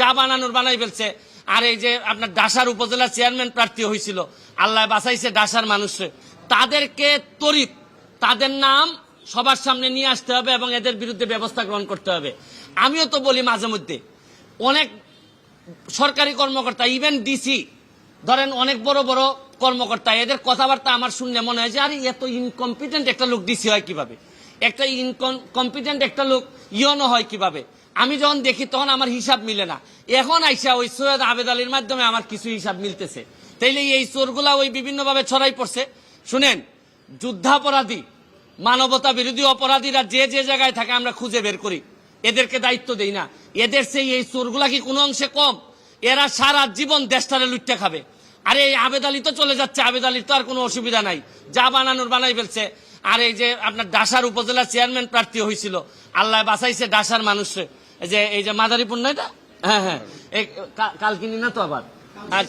যা বানানোর বানাই ফেলছে। আর এই যে আপনার ডাসার উপজেলা চেয়ারম্যান প্রার্থী হয়েছিল, আল্লাহ বাঁচাইছে ডাসার মানুষে তাদেরকে তরিত, তাদের নাম সবার সামনে নিয়ে আসতে হবে এবং এদের বিরুদ্ধে ব্যবস্থা গ্রহণ করতে হবে। আমিও তো বলি মাঝে মধ্যে, অনেক সরকারি কর্মকর্তা ইভেন ডিসি ধরেন অনেক বড় বড় কর্মকর্তা, এদের কথাবার্তা আমার শুনলে মনে হয় যে, আরে এত ইনকম্পিটেন্ট একটা লোক ডিসি হয় কীভাবে? একটা ইনকম্পিটেন্ট একটা লোক ইয়নো হয় কীভাবে? আমি যখন দেখি, তখন আমার হিসাব মিলে না। এখন আইসা ওই সৈয়দ আবেদ আলীর মাধ্যমে আমার কিছু হিসাব মিলতেছে। তাইলে এই চোরগুলা ওই বিভিন্নভাবে ছড়াই পড়ছে। শুনেন, যুদ্ধাপরাধী, মানবতা বিরোধী অপরাধীরা যে যে জায়গায় থাকে, আমরা খুঁজে বের করি। এদেরকে দায়িত্ব দেই না। এদের সেই এই চোরগুলা কি কোনো অংশে কম? এরা সারা জীবন দেশটারে লুটতে খাবে। আরে এই আবেদ আলী তো চলে যাচ্ছে। আবেদ আলীর তো আর কোনো অসুবিধা নাই। যা বানানোর বানাই ফেলছে। আর এই যে আপনার ডাসার উপজেলা চেয়ারম্যান প্রার্থী হয়েছিল আল্লাহ বাঁচাইছে ডাসার মানুষে এই যে, এই যে মাদারীপুর না এটা? হ্যাঁ হ্যাঁ। কালকিনি না তো আবার? আর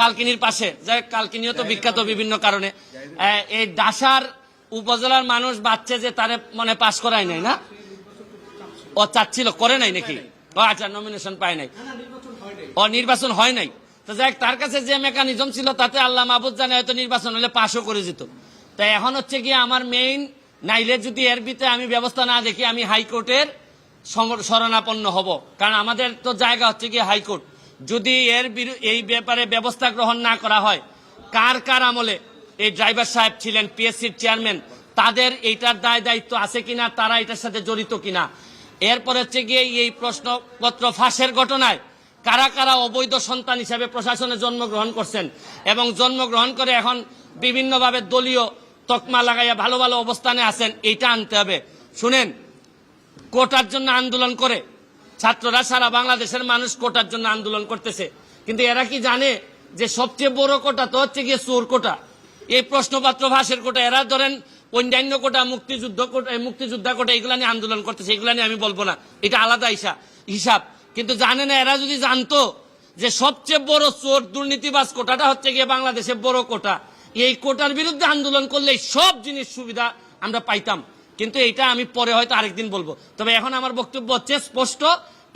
কালকিনির পাশে। যাই কালকিনিও তো বিখ্যাত বিভিন্ন কারণে। এই ডাসার উপজেলার মানুষ বাচ্চা যে তারে মানে পাশ করায় নাই, না? ও চাচ্ছিল, করে নাই নাকি? ও আচ্ছা নমিনেশন পায় নাই। ও নির্বাচন হয় নাই। তো যাই তার কাছে যে মেকানিজম ছিল, তাতে আল্লাহ মাহবুদ জানে হয়তো নির্বাচন হলে পাশও করে যেত। তাই এখন হচ্ছে কি আমার মেইন নাইলে যদি এর ভিতরে আমি ব্যবস্থা না দেখি, আমি হাইকোর্টের শরণাপন্ন হব। কারণ আমাদের তো জায়গা হচ্ছে কি হাইকোর্ট। যদি এর এই ব্যাপারে ব্যবস্থা গ্রহণ না করা হয়, কার কার আমলে এই ড্রাইভার সাহেব ছিলেন, পিএসসির চেয়ারম্যান, তাদের এইটার দায় দায়িত্ব আছে কিনা, তারা এটার সাথে জড়িত কিনা? এরপর হচ্ছে গিয়ে এই প্রশ্নপত্র ফাঁসের ঘটনায় কারা কারা অবৈধ সন্তান হিসাবে প্রশাসনে জন্মগ্রহণ করছেন এবং জন্মগ্রহণ করে এখন বিভিন্নভাবে দলীয় তকমা লাগাইয়া ভালো ভালো অবস্থানে আছেন, এইটা আনতে হবে। শুনেন কোটার জন্য আন্দোলন করে। ছাত্ররা সারা বাংলাদেশের মানুষ কোটার জন্য আন্দোলন করতেছে। কিন্তু এরা কি জানে যে সবচেয়ে বড় কোটা তো হচ্ছে গিয়ে চোর কোটা? এই প্রশ্নপত্র ভাষের কোটা, এরা ধরেন অন্যান্য কোটা, মুক্তিযুদ্ধ কোটা মুক্তিযোদ্ধা কোটা, এগুলা নিয়ে আন্দোলন করতেছে, এগুলা নিয়ে আমি বলব না। এটা আলাদা হিসাব হিসাব। কিন্তু জানে না এরা যদি জানতো যে সবচেয়ে বড় চোর দুর্নীতিবাজ কোটাটা হচ্ছে গিয়ে বাংলাদেশের বড় কোটা। এই কোটার বিরুদ্ধে আন্দোলন করলে সব জিনিস সুবিধা আমরা পাইতাম। কিন্তু এটা আমি পরে হয়তো আরেকদিন বলব। তবে এখন আমার বক্তব্য হচ্ছে, স্পষ্ট,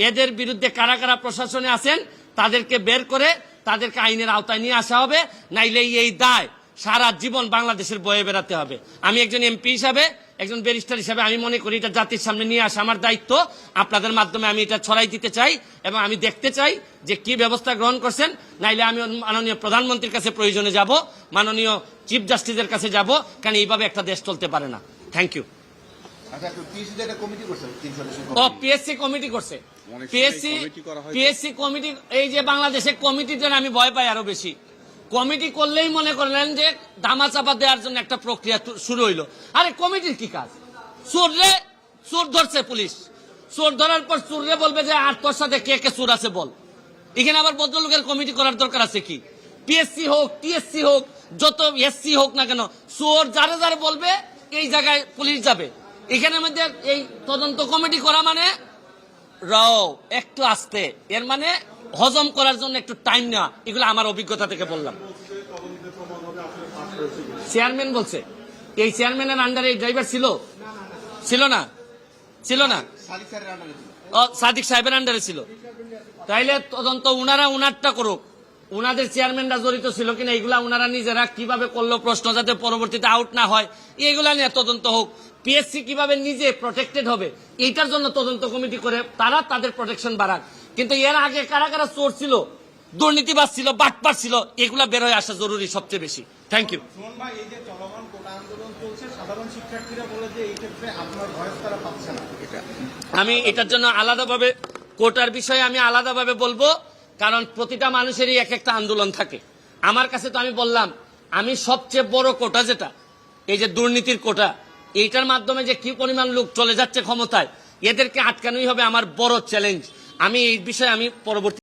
এদের বিরুদ্ধে কারা কারা প্রশাসনে আছেন, তাদেরকে বের করে তাদেরকে আইনের আওতায় নিয়ে আসা হবে, নাইলে এই দায় সারা জীবন বাংলাদেশের বয়ে বেড়াতে হবে। আমি একজন এমপি হিসাবে, একজন ব্যারিস্টার হিসাবে আমি মনে করি এটা জাতির সামনে নিয়ে আসা আমার দায়িত্ব। আপনাদের মাধ্যমে আমি এটা ছড়াই দিতে চাই এবং আমি দেখতে চাই যে কি ব্যবস্থা গ্রহণ করছেন, নাইলে আমি মাননীয় প্রধানমন্ত্রীর কাছে প্রয়োজনে যাব, মাননীয় চিফ জাস্টিসের কাছে যাব কারণ এইভাবে একটা দেশ চলতে পারে না। থ্যাংক ইউ পিএসসি একটা কমিটি করছে তিন সদস্যের ও কমিটি। পিএসসি কমিটি করছে। অনেক সময় পিএসসি কমিটি করা হয় তো। পিএসসি কমিটি এই যে বাংলাদেশে কমিটিতে আমি ভয় পাই আরও বেশি। কমিটি করলেই মনে করলেন যে ধামা চাপা দেওয়ার জন্য একটা প্রক্রিয়া শুরু হইল। আরে কমিটির কি কাজ? চোররে চোর ধরছে পুলিশ। চোর ধরার পর চোররে বলবে যে আর তোর সাথে কে কে চোর আছে বল? এখানে আবার ভদ্রলোকের কমিটি করার দরকার আছে কি? পিএসসি হোক টিএসসি হোক যত এসসি হোক না কেন চোর যারে যারে বলবে এই জায়গায় পুলিশ যাবে। এখানে মধ্যে এই তদন্ত কমিটি করা মানে রাও একটু আস্তে। এর মানে হজম করার জন্য একটু টাইম নেওয়া। এগুলো আমার অভিজ্ঞতা থেকে বললাম। চেয়ারম্যান বলছে এই চেয়ারম্যানের আন্ডারে এই ড্রাইভার ছিল? ছিল না? ছিল না? সাদিক সাহেবের আন্ডারে ছিল। তাইলে তদন্ত উনারা উনারটা করুক। উনাদের চেয়ারম্যানরা জড়িত ছিল কিনা এগুলা উনারা নিজেরা কীভাবে করল প্রশ্ন যাতে পরবর্তীতে আউট না হয় এগুলা নিয়ে তদন্ত হোক। পিএসসি কীভাবে নিজে প্রটেক্টেড হবে এইটার জন্য তদন্ত কমিটি করে তারা তাদের প্রোটেকশন বাড়াক। কিন্তু এর আগে কারা কারা চোর ছিল দুর্নীতিবাজ ছিল বাটপার ছিল এগুলা বের হয়ে আসা জরুরি সবচেয়ে বেশি। থ্যাংক ইউ সুমন ভাই এই যে চলমান কোটা আন্দোলন চলছে সাধারণ শিক্ষার্থীরা বলে যে এই ক্ষেত্রে আপনার ভয়েস তারা পাচ্ছে না। আমি এটার জন্য আলাদাভাবে কোটার বিষয়ে আমি আলাদাভাবে বলব কারণ প্রতিটা মানুষেরই এক একটা আন্দোলন থাকে। আমার কাছে তো আমি বললাম, আমি সবচেয়ে বড় কোটা যেটা, এই যে দুর্নীতির কোটা, এইটার মাধ্যমে যে কি পরিমাণ লোক চলে যাচ্ছে ক্ষমতায়, এদেরকে আটকানোই হবে আমার বড় চ্যালেঞ্জ আমি এই বিষয়ে আমি পরবর্তী